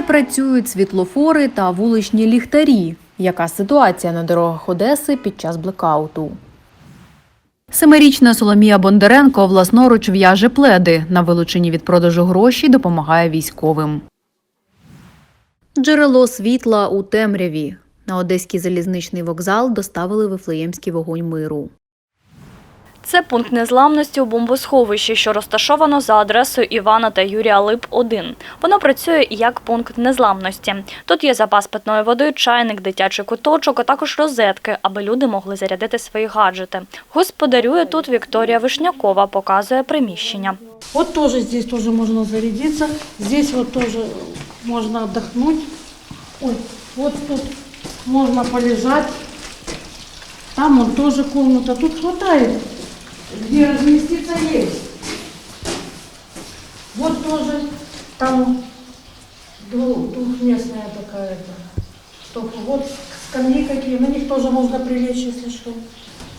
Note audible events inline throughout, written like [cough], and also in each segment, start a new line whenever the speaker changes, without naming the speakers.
Не працюють світлофори та вуличні ліхтарі. Яка ситуація на дорогах Одеси під час блекауту? Семирічна Соломія Бондаренко власноруч в'яже пледи. На вилучені від продажу гроші допомагає військовим. Джерело світла у темряві. На Одеський залізничний вокзал доставили Вифлеємський вогонь миру.
Це пункт незламності у бомбосховищі, що розташовано за адресою Івана та Юрія Лип 1. Воно працює як пункт незламності. Тут є запас питної води, чайник, дитячий куточок, а також розетки, аби люди могли зарядити свої гаджети. Господарює тут Вікторія Вишнякова, показує приміщення.
Вот тоже здесь тоже можно зарядиться. Здесь вот тоже можно отдохнуть. Ой, вот тут можно полежать. Там вот тоже комната. Тут хватает. Где разместиться есть. Вот тоже там двух- двухместная такая. Чтобы вот скамьи какие. На них тоже можно прилечь, если что.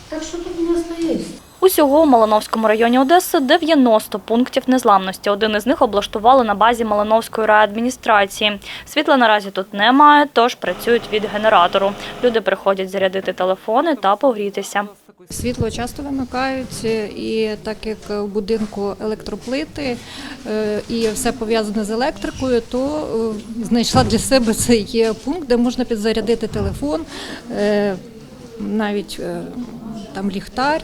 Так что тут место есть.
Усього у Малиновському районі Одеси 90 пунктів незламності. Один із них облаштували на базі Малиновської райадміністрації. Світла наразі тут немає, тож працюють від генератору. Люди приходять зарядити телефони та погрітися.
Світло часто вимикають, е, і так як в будинку електроплити е, і все пов'язане з електрикою, то е, знайшла для себе цей пункт, де можна підзарядити телефон, навіть там ліхтар,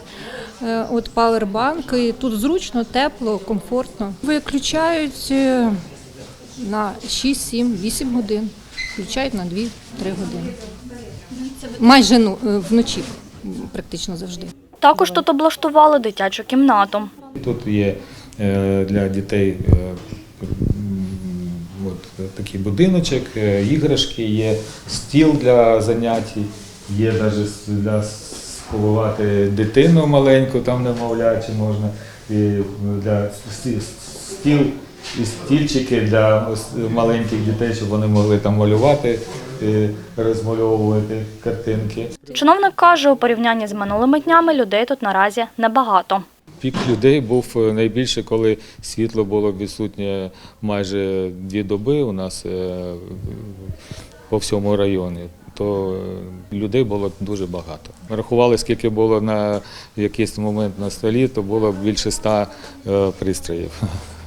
от павербанк. І тут зручно, тепло, комфортно. Виключають на 6, 7, 8 годин, включають на 2-3 години. Майже ну, вночі практично завжди.
Також тут облаштували дитячу кімнату.
Тут є е, для дітей е, от, такий будиночок, е, іграшки, є стіл для занять, є навіть для сховувати дитину маленьку, там немовлячі можна, і для сті- стіл і стільчики для маленьких дітей, щоб вони могли там малювати, е, розмальовувати картинки.
Чиновник каже, у порівнянні з минулими днями людей тут наразі небагато.
Пік людей був е, найбільше, коли світло було відсутнє майже дві доби у нас е, по всьому районі. То е, людей було дуже багато. Рахували, скільки було на якийсь момент на столі, то було більше ста е, пристроїв. [laughs]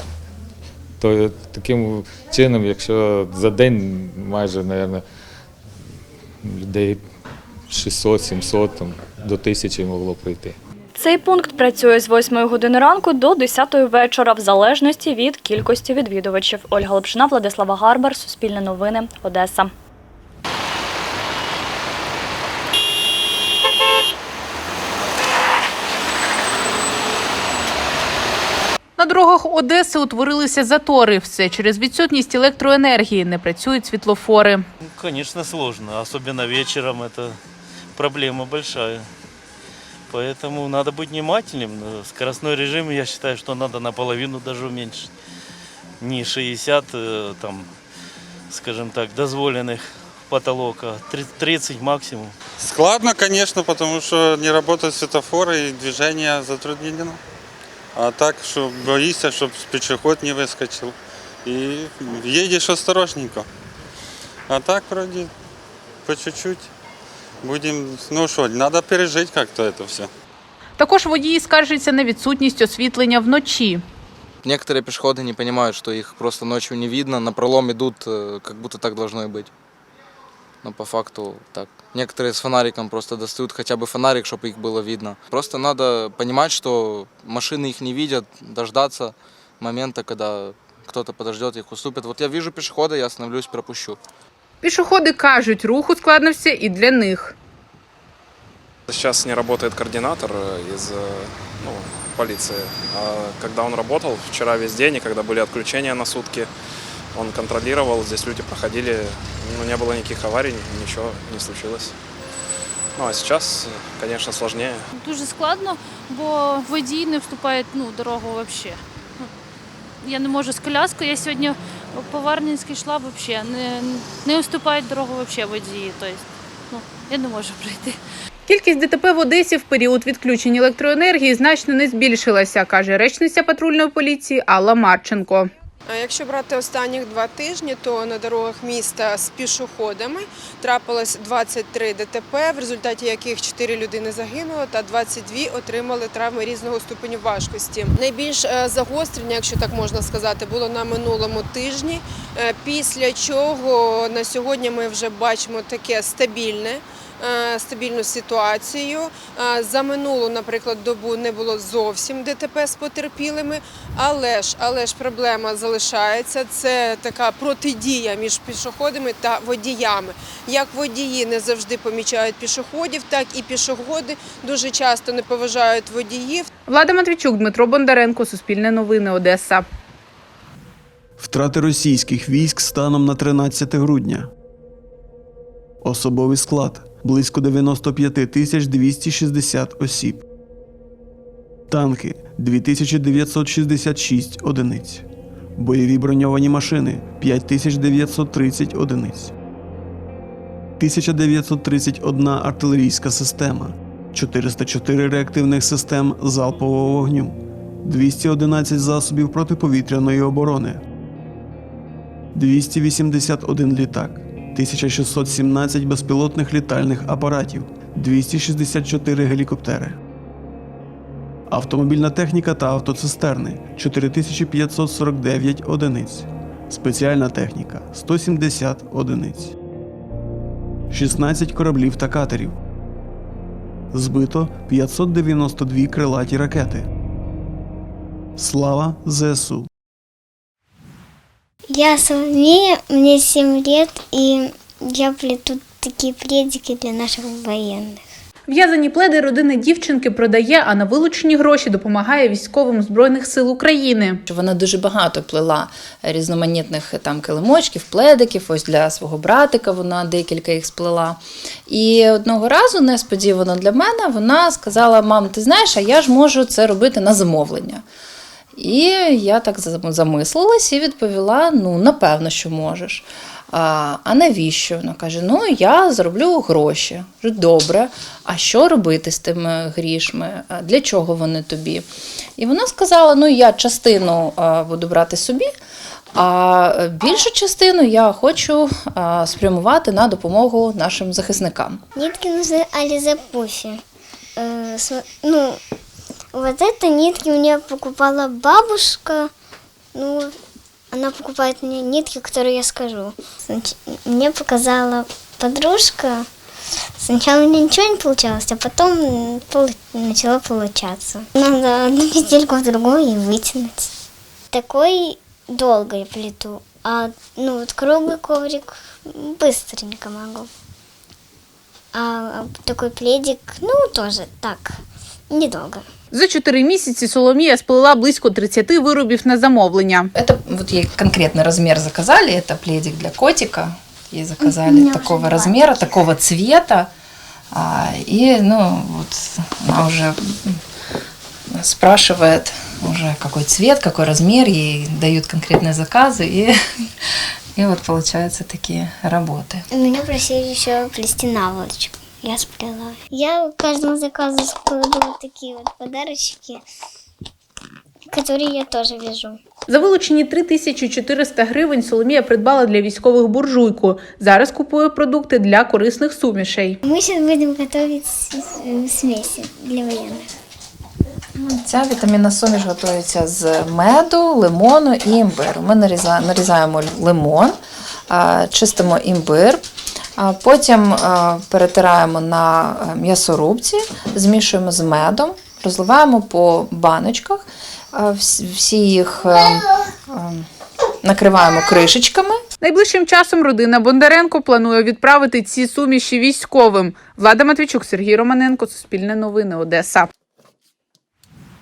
То таким чином, якщо за день майже, мабуть, людей 600-700 там, до тисячі могло прийти.
Цей пункт працює з 8 години ранку до 10 вечора, в залежності від кількості відвідувачів. Ольга Лапшина, Владислава Гарбар, Суспільне новини, Одеса.
На дорогах Одеси утворилися затори. Все через відсутність електроенергії. Не працюють світлофори.
Ну, Конечно, сложно. Особенно вечером это проблема большая. Поэтому надо быть внимательным. Э, Скоростной режим, я считаю, что надо наполовину даже уменьшить. Не 60, э, там, скажем так, дозволенных потолок, а 30 максимум.
Складно, конечно, потому что не работают светофоры и движение затруднено. А так, что боишься, чтобы пешеход не выскочил. И едешь осторожненько. А так вроде по чуть-чуть. Будем, ну что, надо пережить как-то это все.
Також водії скаржаться на відсутність освітлення вночі.
Некоторые пешеходы не понимают, что их просто ночью не видно, на пролом идут, э, как будто так должно и быть. Но по факту так. Некоторые с фонариком просто достают хотя бы фонарик, чтобы их было видно. Просто надо понимать, что машины их не видят, дождаться момента, когда кто-то подождет, их уступит. Вот я вижу пешехода, я остановлюсь, пропущу.
Пішоходи кажуть, рух ускладнився і для них.
Сейчас не работает координатор э, из э, ну, полиции. А когда он работал вчера весь день, и когда были отключения на сутки, он контролировал, здесь люди проходили, ну, не было никаких аварий, ничего не случилось. Ну а сейчас, э, конечно, сложнее.
Дуже складно, бо водій не вступає ну, в дорогу взагалі. Я не можу з коляскою. Я сьогодні по Варнінській йшла взагалі. Не, не уступають дорогу взагалі водії. Тобто, ну, я не можу пройти.
Кількість ДТП в Одесі в період відключення електроенергії значно не збільшилася, каже речниця патрульної поліції Алла Марченко.
Якщо брати останніх два тижні, то на дорогах міста з пішоходами трапилось 23 ДТП, в результаті яких 4 людини загинуло та 22 отримали травми різного ступеню важкості. Найбільш е, загострення, якщо так можна сказати, було на минулому тижні. е, Після чого на сьогодні ми вже бачимо таке стабільне. Е, Стабільну ситуацію Е, за минулу, наприклад, добу не було зовсім ДТП з потерпілими, але ж але ж проблема залишається. Це така протидія між пішоходами та водіями. Як водії не завжди помічають пішоходів, так і пішоходи дуже часто не поважають водіїв.
Влада Матвійчук, Дмитро Бондаренко, Суспільне новини, Одеса.
Втрати російських військ станом на 13 грудня. Особовий склад близько 95 тисяч 260 осіб. Танки 2966 одиниць. Бойові броньовані машини 5930 одиниць. 1931 артилерійська система, 404 реактивних систем залпового вогню, 211 засобів протиповітряної оборони, 281 літак, 1617 безпілотних літальних апаратів, 264 гелікоптери. Автомобільна техніка та автоцистерни 4549 одиниць. Спеціальна техніка 170 одиниць. 16 кораблів та катерів. Збито 592 крилаті ракети. Слава ЗСУ!
Я Соломея, мне 7 лет, и я плету такие пледики для наших военных.
В'язані пледи родини дівчинки продає, а на вилучені гроші допомагає військовим збройних сил України.
Вона дуже багато плела різноманітних там килимочків, пледиків. Ось для свого братика вона декілька їх сплела. І одного разу, несподівано для мене, вона сказала: Мам, ти знаєш, а я ж можу це робити на замовлення. І я так замислилась і відповіла: ну, напевно, що можеш. А, а навіщо? Вона каже: Ну, я зароблю гроші. Добре, а що робити з тими грішми? Для чого вони тобі? І вона сказала: ну, я частину буду брати собі, а більшу частину я хочу спрямувати на допомогу нашим захисникам.
Ализе Пуфи. Э, ну, вот это нитки мне покупала бабушка. Ну, она покупает мне нитки, которые я скажу. Мне показала подружка. Сначала меня ничего не получалось, а потом полу- начало получаться. Надо одну петельку в другую и вытянуть. Такой долго я плету, а ну вот круглый коврик быстренько могу. А такой пледик, ну, тоже так, недолго.
За чотири місяці Соломія сплела близько 30 виробів на замовлення.
Это вот ей конкретный размер заказали, это пледик для котика. Ей заказали
У меня
такого
уже
размера, такого цвета. А, и, ну, вот она уже м, спрашивает уже какой цвет, какой размер, ей дают конкретные заказы, и, [laughs] и вот получаются такие работы.
Меня просили еще плести наволочку. Я сплела. Я к каждому заказу складу вот такие вот подарочки, которые я тоже вяжу.
За вилучені 3400 гривень Соломія придбала для військових буржуйку. Зараз купує продукти для корисних сумішей.
Мы сейчас будем готовить с- с- смеси для военных.
Ця вітамінна суміш готується з меду, лимону і імбиру. Ми наріза- нарізаємо лимон, а, чистимо імбир, а потім перетираємо на е, м'ясорубці, змішуємо з медом, розливаємо по баночках, всі їх е, е, накриваємо кришечками.
Найближчим часом родина Бондаренко планує відправити ці суміші військовим. Влада Матвійчук, Сергій Романенко, Суспільне новини, Одеса.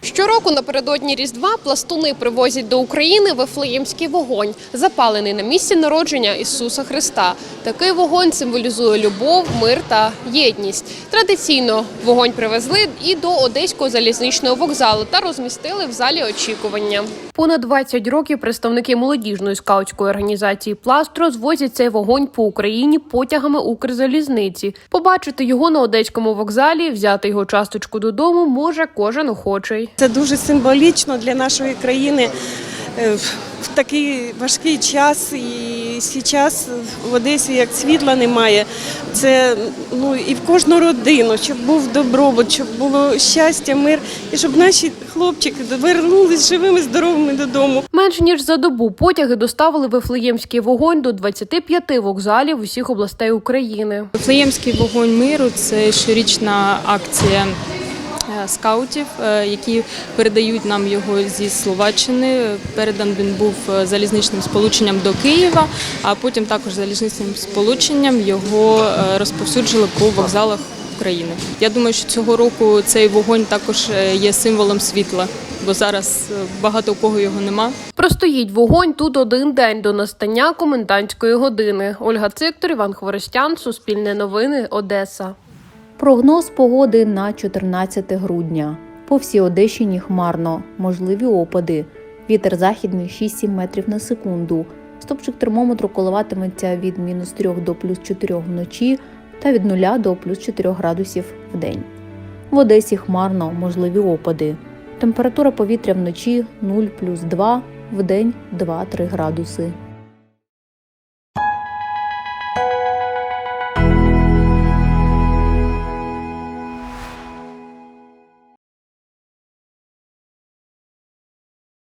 Щороку напередодні Різдва пластуни привозять до України вифлеємський вогонь, запалений на місці народження Ісуса Христа. Такий вогонь символізує любов, мир та єдність. Традиційно вогонь привезли і до Одеського залізничного вокзалу та розмістили в залі очікування. Понад 20 років представники молодіжної скаутської організації Пласт розвозять цей вогонь по Україні потягами Укрзалізниці. Побачити його на одеському вокзалі, взяти його часточку додому може кожен охочий.
Це дуже символічно для нашої країни. Е,
в такий важкий час, і зараз в Одесі як світла немає. Це ну і в кожну родину, щоб був добробут, щоб було щастя, мир, і щоб наші хлопчики повернулись живими, здоровими додому.
Менш ніж за добу потяги доставили Вифлеємський вогонь до 25 вокзалів усіх областей України.
Вифлеємський вогонь миру це щорічна акція скаутів, е, які передають нам його зі Словаччини. Передан він був е, залізничним сполученням до Києва, а потім також залізничним сполученням його е, розповсюджили по вокзалах України. Я думаю, що цього року цей вогонь також є символом світла, бо зараз багато у кого його нема.
Простоїть вогонь тут один день до настання комендантської години. Ольга Циктор, Іван Хворостян, Суспільне новини, Одеса.
Прогноз погоди на 14 грудня. По всій Одещині хмарно, можливі опади. Вітер західний 6-7 метрів на секунду. Стопчик термометру коливатиметься від мінус 3 до плюс 4 вночі та від 0 до плюс 4 градусів в день. В Одесі хмарно, можливі опади. Температура повітря вночі 0 плюс 2, в день 2-3 градуси.